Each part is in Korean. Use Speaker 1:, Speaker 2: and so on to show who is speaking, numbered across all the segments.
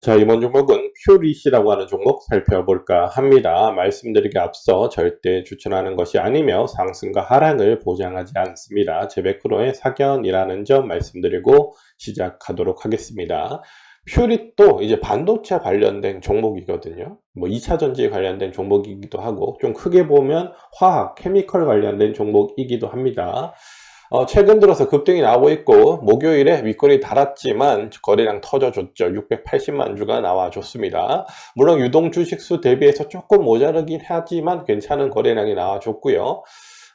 Speaker 1: 자, 이번 종목은 퓨리시라고 하는 종목 살펴볼까 합니다. 말씀드리기 앞서 절대 추천하는 것이 아니며 상승과 하락을 보장하지 않습니다. 제 100%의 사견이라는 점 말씀드리고 시작하도록 하겠습니다. 퓨리도 이제 반도체 관련된 종목이거든요. 뭐 2차 전지에 관련된 종목이기도 하고 좀 크게 보면 화학, 케미컬 관련된 종목이기도 합니다. 어, 최근 들어서 급등이 나오고 있고 목요일에 윗거리 달았지만 거래량 터져줬죠. 680만 주가 나와줬습니다. 물론 유동 주식수 대비해서 조금 모자르긴 하지만 괜찮은 거래량이 나와줬고요.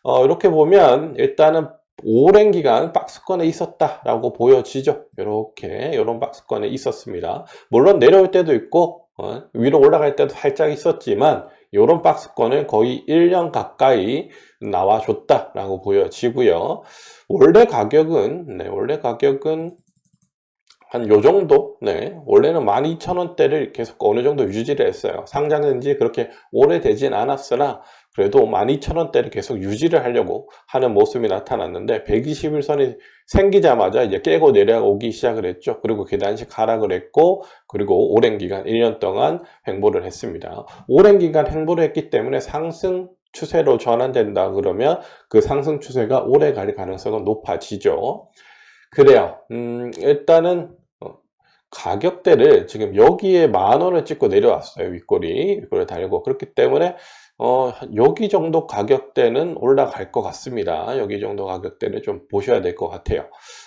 Speaker 1: 어, 이렇게 보면 일단은 오랜 기간 박스권에 있었다라고 보여지죠. 이렇게 이런 박스권에 있었습니다. 물론 내려올 때도 있고 어, 위로 올라갈 때도 살짝 있었지만 이런 박스권을 거의 1년 가까이 나와줬다라고 보여지고요. 원래 가격은 네, 원래 가격은 한 요 정도? 네. 원래는 12,000원대를 계속 어느 정도 유지를 했어요. 상장된 지 그렇게 오래되진 않았으나 그래도 12,000원대를 계속 유지를 하려고 하는 모습이 나타났는데 121선이 생기자마자 이제 깨고 내려오기 시작을 했죠. 그리고 계단식 하락을 했고 그리고 오랜 기간 1년 동안 횡보를 했습니다. 오랜 기간 횡보를 했기 때문에 상승 추세로 전환된다 그러면 그 상승 추세가 오래 갈 가능성은 높아지죠. 그래요. 음, 일단은 어, 가격대를 지금 여기에 만 원을 찍고 내려왔어요. 윗꼬리. 윗꼬리 달고. 그렇기 때문에 어, 여기 정도 가격대는 올라갈 것 같습니다. 여기 정도 가격대를 좀 보셔야 될 것 같아요.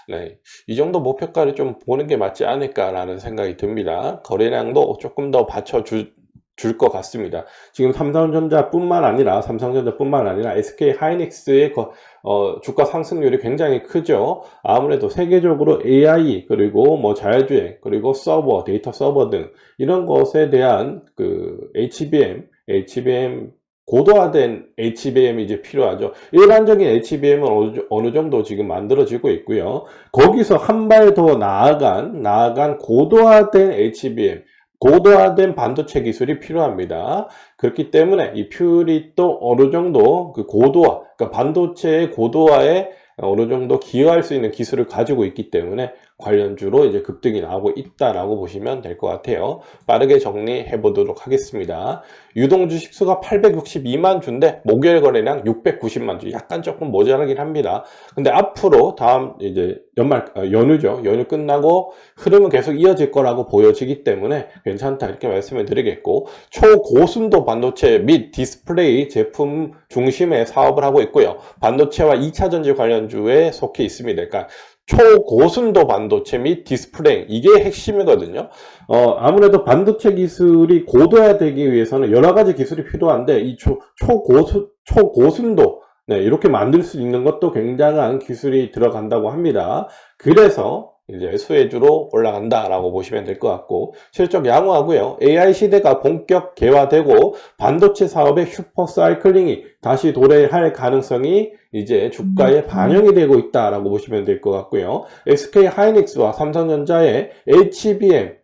Speaker 1: 네. 이 정도 목표가를 좀 보는 게 맞지 않을까라는 생각이 듭니다. 거래량도 조금 더 받쳐줄 줄 것 같습니다. 지금 삼성전자뿐만 아니라 삼성전자뿐만 아니라 SK 하이닉스의 거, 어, 주가 상승률이 굉장히 크죠. 아무래도 세계적으로 AI 그리고 뭐 자율주행 그리고 서버 데이터 서버 등 이런 것에 대한 그 HBM HBM 고도화된 HBM이 이제 필요하죠. 일반적인 HBM은 어느, 정도 지금 만들어지고 있고요. 거기서 한 발 더 나아간 나아간 고도화된 HBM 고도화된 반도체 기술이 필요합니다. 그렇기 때문에 이 퓨리 또 어느 정도 그 고도화, 그러니까 반도체의 고도화에 어느 정도 기여할 수 있는 기술을 가지고 있기 때문에 관련주로 이제 급등이 나오고 있다라고 보시면 될 것 같아요. 빠르게 정리해 보도록 하겠습니다. 유동 주 식수가 862만 주인데 목요일 거래량 690만 주. 약간 조금 모자라긴 합니다. 근데 앞으로 다음 이제 연말 어, 연휴죠. 연휴 끝나고 흐름은 계속 이어질 거라고 보여지기 때문에 괜찮다 이렇게 말씀을 드리겠고 초고순도 반도체 및 디스플레이 제품 중심의 사업을 하고 있고요. 반도체와 2차 전지 관련주에 속해 있습니다. 그러니까 초고순도 반도체 및 디스플레이 이게 핵심이거든요. 어, 아무래도 반도체 기술이 고도화되기 위해서는 여러 가지 기술이 필요한데 이 초, 초고수, 초고순도 네, 이렇게 만들 수 있는 것도 굉장한 기술이 들어간다고 합니다. 그래서 이제 수혜주로 올라간다라고 보시면 될 것 같고 실적 양호하고요. AI 시대가 본격 개화되고 반도체 사업의 슈퍼 사이클링이 다시 도래할 가능성이 이제 주가에 반영이 되고 있다라고 보시면 될 것 같고요. SK 하이닉스와 삼성전자의 HBM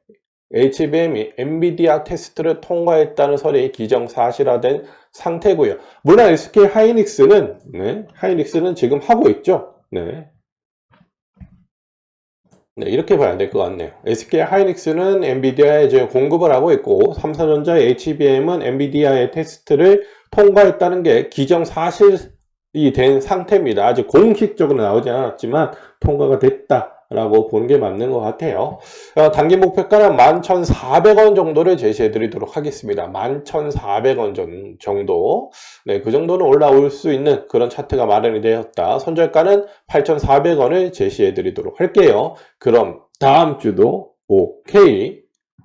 Speaker 1: HBM이 엔비디아 테스트를 통과했다는 설이 기정사실화된 상태고요. 물론 SK 하이닉스는 네, 하이닉스는 지금 하고 있죠. 네. 네, 이렇게 봐야 될 것 같네요. SK 하이닉스는 엔비디아에 이제 공급을 하고 있고 삼성전자의 HBM은 엔비디아의 테스트를 통과했다는 게 기정 사실이 된 상태입니다. 아직 공식적으로 나오지 않았지만 통과가 됐다. 라고 보는 게 맞는 것 같아요. 어, 단기 목표가는 11,400원 정도를 제시해 드리도록 하겠습니다. 11,400원 정도. 네, 그 정도는 올라올 수 있는 그런 차트가 마련이 되었다. 손절가는 8,400원을 제시해 드리도록 할게요. 그럼 다음 주도 오케이.